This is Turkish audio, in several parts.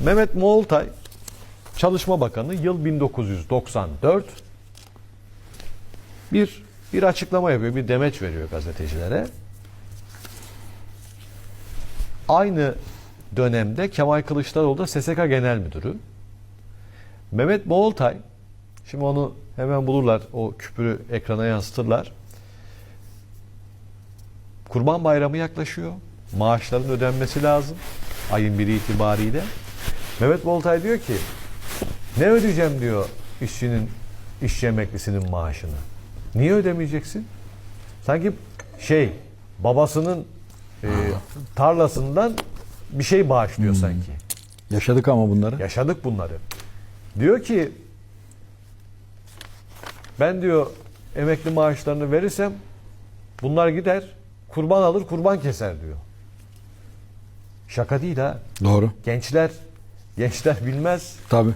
Mehmet Moğoltay Çalışma Bakanı yıl 1994 bir bir açıklama yapıyor, bir demeç veriyor gazetecilere. Aynı dönemde Kemal Kılıçdaroğlu da SSK Genel Müdürü. Mehmet Moğoltay, şimdi onu hemen bulurlar, o küpürü ekrana yansıtırlar. Kurban Bayramı yaklaşıyor. Maaşların ödenmesi lazım. Ayın biri itibariyle. Mehmet Boltay diyor ki ne ödeyeceğim diyor işçinin, işçi emeklisinin maaşını. Niye ödemeyeceksin? Sanki şey babasının e, tarlasından bir şey bağışlıyor sanki. Yaşadık ama bunları. Yaşadık bunları. Diyor ki ben diyor emekli maaşlarını verirsem bunlar gider kurban alır kurban keser diyor. Şaka değil ha. Doğru. Gençler gençler bilmez. Tabii.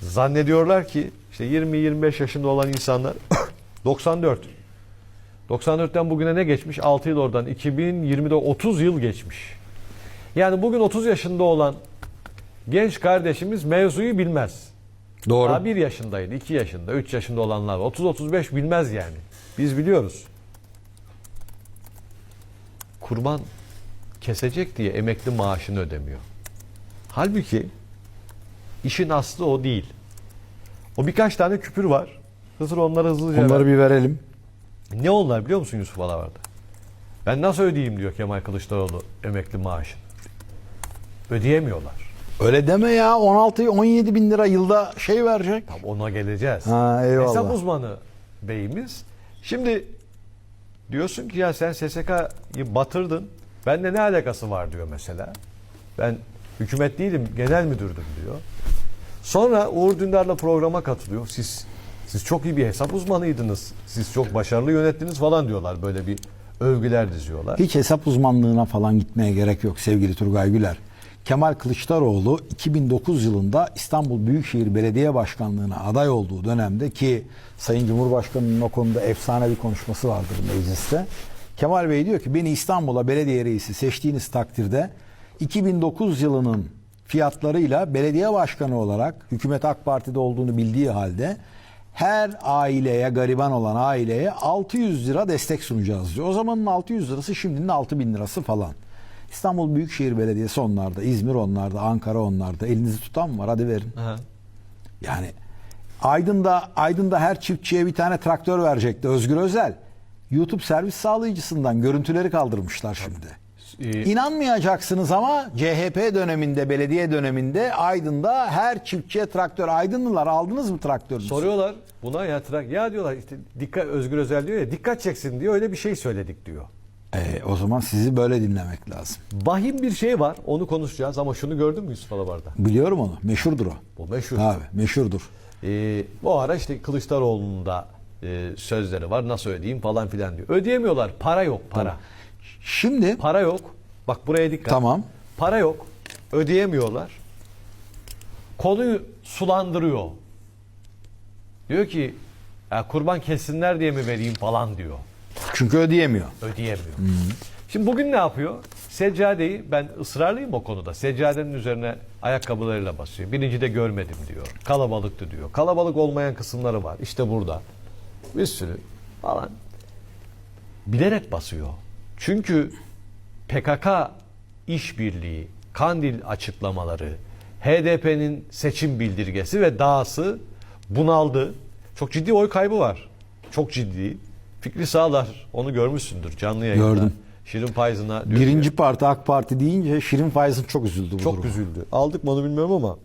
Zannediyorlar ki işte 20-25 yaşında olan insanlar 94. 94'ten bugüne ne geçmiş? 6 yıl oradan. 2020'de 30 yıl geçmiş. Yani bugün 30 yaşında olan genç kardeşimiz mevzuyu bilmez. Doğru. Daha 1 yaşındaydı, 2 yaşında, 3 yaşında olanlar var. 30-35 bilmez yani. Biz biliyoruz. Kurban kesecek diye emekli maaşını ödemiyor. Halbuki işin aslı o değil. O birkaç tane küpür var. Hızır onları hızlıca ver. Onları bir verelim. Ne onlar biliyor musun Yusuf Alavar'da? Ben nasıl ödeyeyim diyor Kemal Kılıçdaroğlu emekli maaşını. Ödeyemiyorlar. Öyle deme ya 16 17 bin lira yılda şey verecek. Tam ona geleceğiz. Ha, eyvallah. Hesap uzmanı beyimiz. Şimdi diyorsun ki ya sen SSK'yı batırdın. Bende ne alakası var diyor mesela. Ben hükümet değilim genel müdürdüm diyor. Sonra Uğur Dündar'la programa katılıyor. Siz siz çok iyi bir hesap uzmanıydınız. Siz çok başarılı yönettiniz falan diyorlar. Böyle bir övgüler diziyorlar. Hiç hesap uzmanlığına falan gitmeye gerek yok sevgili Turgay Güler. Kemal Kılıçdaroğlu 2009 yılında İstanbul Büyükşehir Belediye Başkanlığı'na aday olduğu dönemde ki Sayın Cumhurbaşkanı'nın o konuda efsane bir konuşması vardır mecliste. Kemal Bey diyor ki beni İstanbul'a belediye reisi seçtiğiniz takdirde 2009 yılının fiyatlarıyla belediye başkanı olarak hükümet AK Parti'de olduğunu bildiği halde her aileye, gariban olan aileye 600 lira destek sunacağız diyor. O zamanın 600 lirası şimdinin 6000 lirası falan. İstanbul Büyükşehir Belediyesi onlarda, İzmir onlarda, Ankara onlarda. Elinizi tutan mı var? Hadi verin. Aha. Yani Aydın'da Aydın'da her çiftçiye bir tane traktör verecekti Özgür Özel. YouTube servis sağlayıcısından görüntüleri kaldırmışlar şimdi. Ee, İnanmayacaksınız ama CHP döneminde, belediye döneminde Aydın'da her çiftçiye traktör. Aydınlılar aldınız mı traktörünüzü? Soruyorlar buna ya trak ya diyorlar işte dikkat Özgür Özel diyor ya dikkat çeksin diyor öyle bir şey söyledik diyor. Ee, o zaman sizi böyle dinlemek lazım. Vahim bir şey var onu konuşacağız ama şunu gördün mü Yusuf Alabar'da? Biliyorum onu. Meşhurdur o. Bu meşhur. Abi meşhurdur. Ee, bu ara işte Kılıçdaroğlu'nun da e, sözleri var nasıl ödeyeyim falan filan diyor. Ödeyemiyorlar para yok para. Şimdi Para yok. Bak buraya dikkat. Tamam. Para yok. Ödeyemiyorlar. Konuyu sulandırıyor. Diyor ki ya kurban kessinler diye mi vereyim falan diyor. çünkü ödeyemiyor. ödeyemiyor. Şimdi bugün ne yapıyor? Seccadeyi ben ısrarlıyım o konuda. Seccadenin üzerine ayakkabılarıyla basıyor. Birinci de görmedim diyor. Kalabalıktı diyor. Kalabalık olmayan kısımları var. İşte burada. Bir sürü falan. Bilerek basıyor. Çünkü PKK işbirliği, Kandil açıklamaları, HDP'nin seçim bildirgesi ve dahası bunaldı. Çok ciddi oy kaybı var. Çok ciddi. Fikri Sağlar onu görmüşsündür canlı yayında. Gördüm. Şirin diyor Birinci parti AK Parti deyince Şirin Fayız'ın çok üzüldü bu çok duruma. üzüldü. Aldık mı onu bilmiyorum ama